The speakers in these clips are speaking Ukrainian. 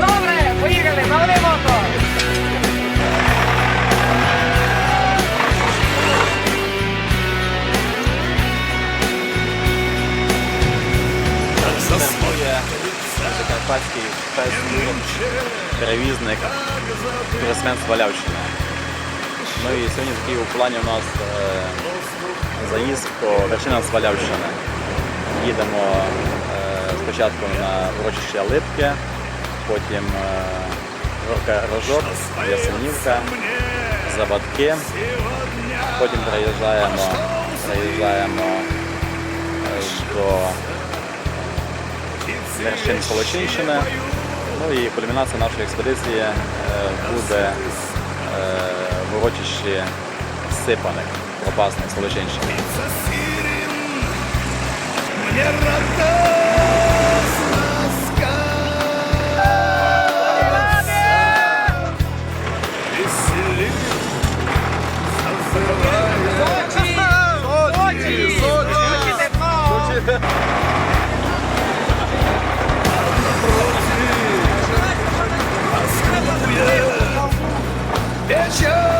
Добре, Поїхали, заводи мотор. Є Закарпатський перевізник спортсмен з Валявщини. Ну і сьогодні такий у плані у нас е, заїзд по вершинам з Їдемо е, спочатку на урочище Липки, потім е, Горка Рожок, Ясенівка, Заводки. Потім приїжджаємо, приїжджаємо е, до вершин Солочинщини. Ну і кульмінація нашої експедиції е, буде в урочищі Сипаник, Пропасник Солочинщини. Bishop!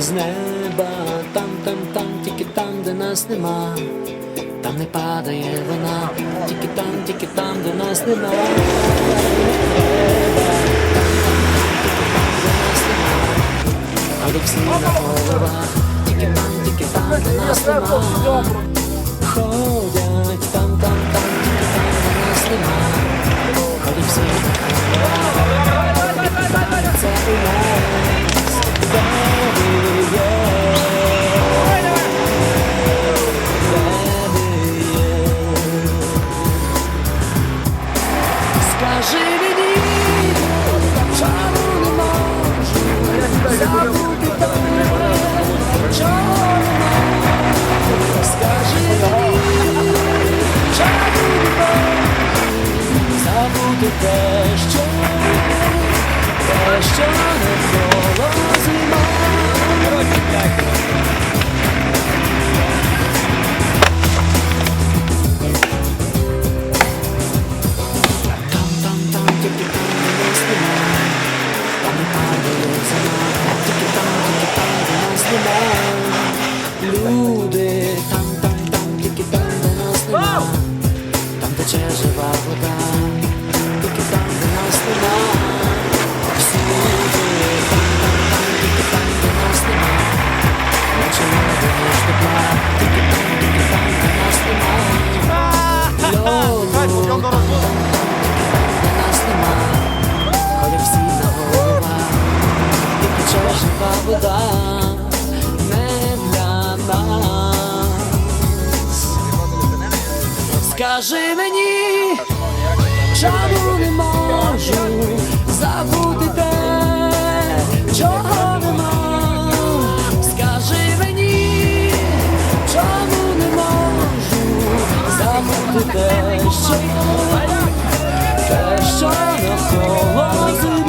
З неба там, там, там, тільки там, де нас нема. Там не падає вона, тільки там, тільки там, де нас нема. Але всі на головах, тільки там, тільки там, де нас нема. Ходять там, там, там, тільки там, де нас нема. Але всі на забути те, що, те, що Скажи мені, чому не можу забути те, чого нема. Скажи мені, чому не можу забути те, що те, що навколо зима.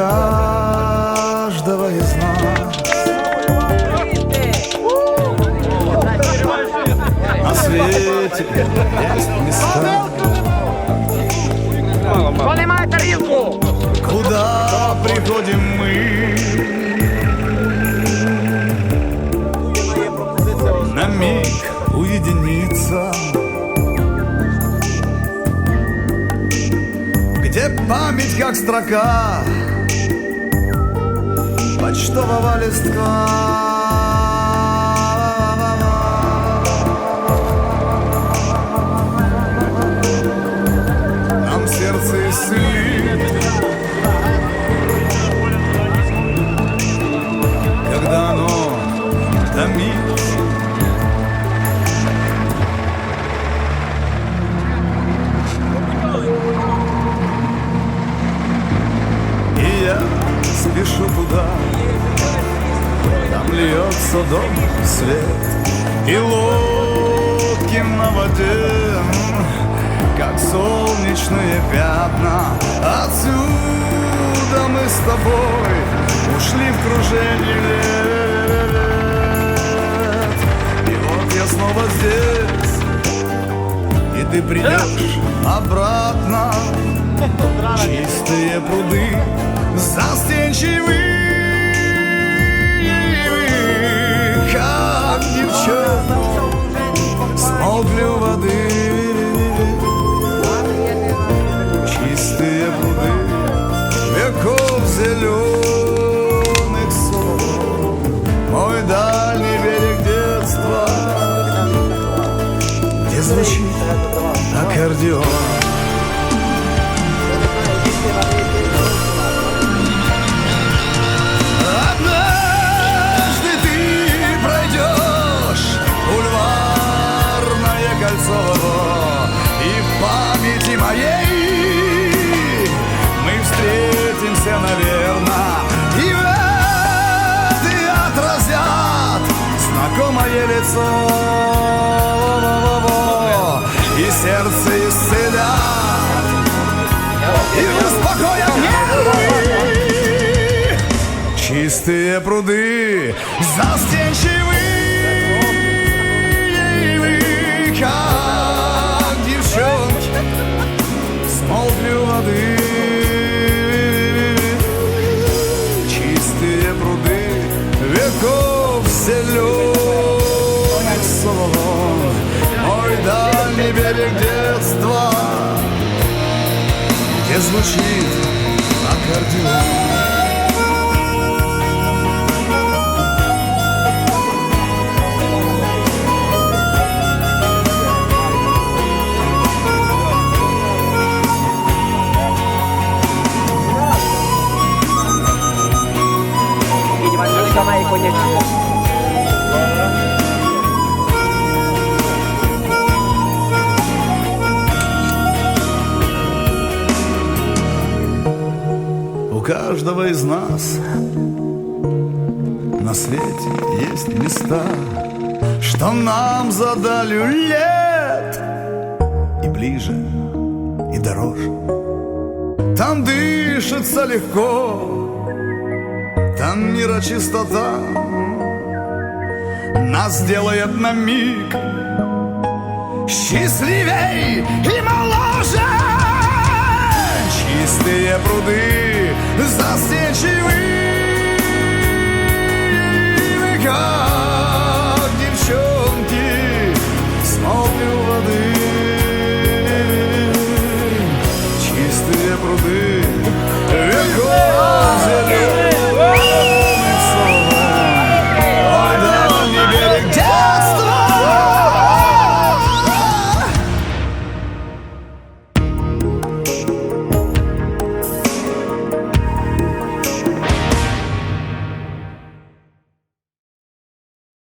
Каждого из нас На свете есть места, Понимай тарілку! куда приходим мы. На миг уединиться, где память как строка почтового листка. снова здесь, и ты придешь обратно Чистые пруды застенчивые Как девчонки смолкли у воды acordeon. Чистые пруды застенчивые, как девчонки, смолкли у воды. Чистые пруды веков зеленых сон, мой дальний берег детства, где звучит каждого из нас на свете есть места, что нам задали лет и ближе, и дороже. Там дышится легко, там мира чистота нас делает на миг счастливей и моложе. Чистые пруды застенчивые, как